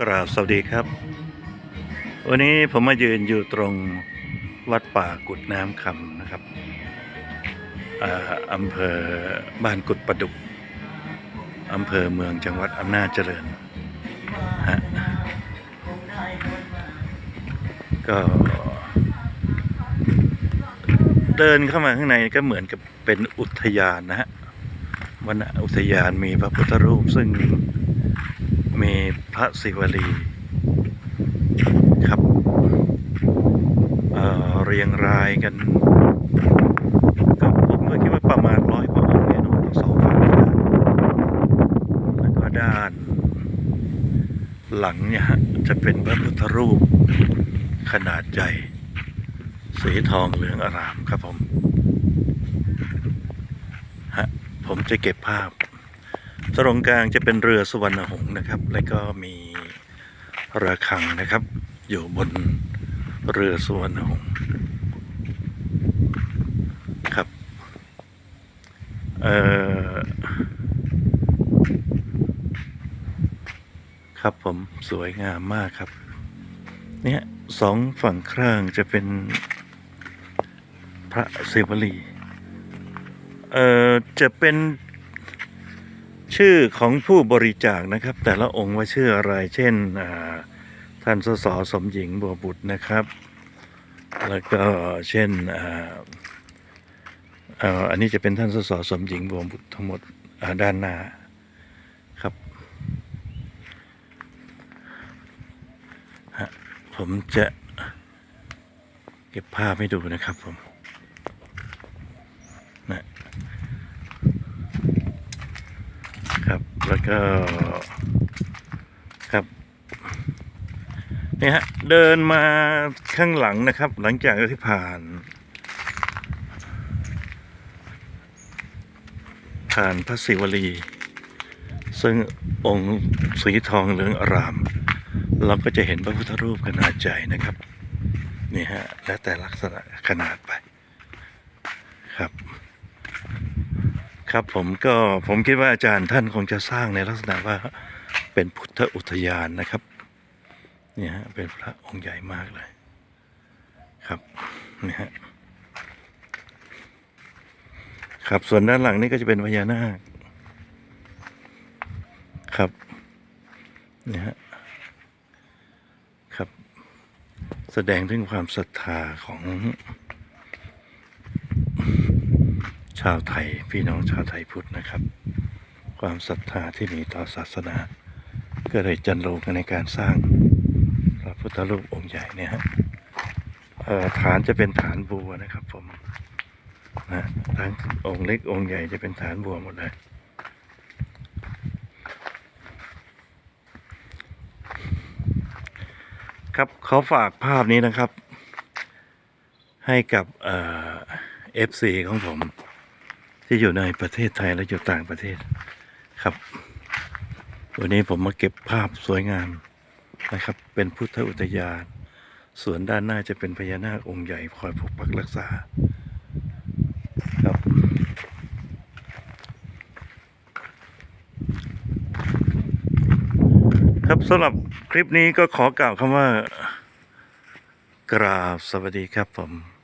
กราบสวัสดีครับ วันนี้ผมมายืนอยู่ตรงวัดป่ากุดน้ำคำนะครับอ่าอำเภอบ้านกุดประดุกอำเภอเมืองจังหวัดอำนาจเจริญฮะก็เดินเข้ามาข้างในก็เหมือนกับเป็นอุทยานนะฮะวันอุทยานมีพระพุทธรูปซึ่ง มีพระศิวลีครับเเรียงรายกันก็ผมก็คิดว่าประมาณร้อยกว่าองค์เนี่ยนะทั้งสองฝั่งทางแล้วก็ด้าน หลังเนี่ยจะเป็นพระพุทธรูปขนาดใหญ่สีทองเหลืองอารามครับผม ฮะ ผมจะเก็บภาพ ตรงกลางจะเป็นเรือสุวรรณหงส์นะครับ แล้วก็มีระฆังนะครับ อยู่บนเรือสุวรรณหงส์ครับเอ่อครับผมสวยงามมากครับ เนี่ยสองฝั่งข้างจะเป็นพระศิวลี เอ่อ จะเป็น ชื่อของผู้บริจาคนะครับ แต่ละองค์ว่าชื่ออะไร เช่นท่านสสสมหญิงบัวบุตรนะครับ แล้วก็เช่นอันนี้จะเป็นท่านสสสมหญิงบัวบุตรทั้งหมดด้านหน้าครับผมจะเก็บภาพให้ดูนะครับผมนะ ครับ แล้วก็ครับนี่ฮะเดินมาข้างหลังนะครับ หลังจากที่ผ่าน ผ่านพระศิวลี ซึ่งองค์สีทองเหลืองอาราม เราก็จะเห็นพระพุทธรูปขนาดใหญ่นะครับนี่ฮะ แล้วแต่ลักษณะขนาดไปครับ ครับผมก็ผมคิดว่าอาจารย์ท่านคงจะสร้างในลักษณะว่าเป็นพุทธอุทยานนะครับเนี่ยฮะเป็นพระองค์ใหญ่มากเลยครับนี่ฮะครับส่วนด้านหลังนี่ก็จะเป็นพญานาคครับเนี่ยฮะครับ แสดงถึงความศรัทธาของ ชาวไทย พี่น้องชาวไทยพุทธนะครับ ความศรัทธาที่มีต่อศาสนา ก็เลยจันโลงในการสร้างพระพุทธรูปองค์ใหญ่เนี่ยฮะฐานจะเป็นฐานบัวนะครับผมนะทั้งองค์เล็กองค์ใหญ่จะเป็นฐานบัวหมดเลยครับเขาฝากภาพนี้นะครับ ให้กับเอ่อฟซีของผม ที่อยู่ในประเทศไทยและอยู่ต่างประเทศครับ วันนี้ผมมาเก็บภาพสวยงามนะครับ เป็นพุทธอุทยาน ส่วนด้านหน้าจะเป็นพญานาคองค์ใหญ่คอยปกปักรักษาครับครับสำหรับคลิปนี้ก็ขอกล่าวคำว่า กราบสวัสดีครับผม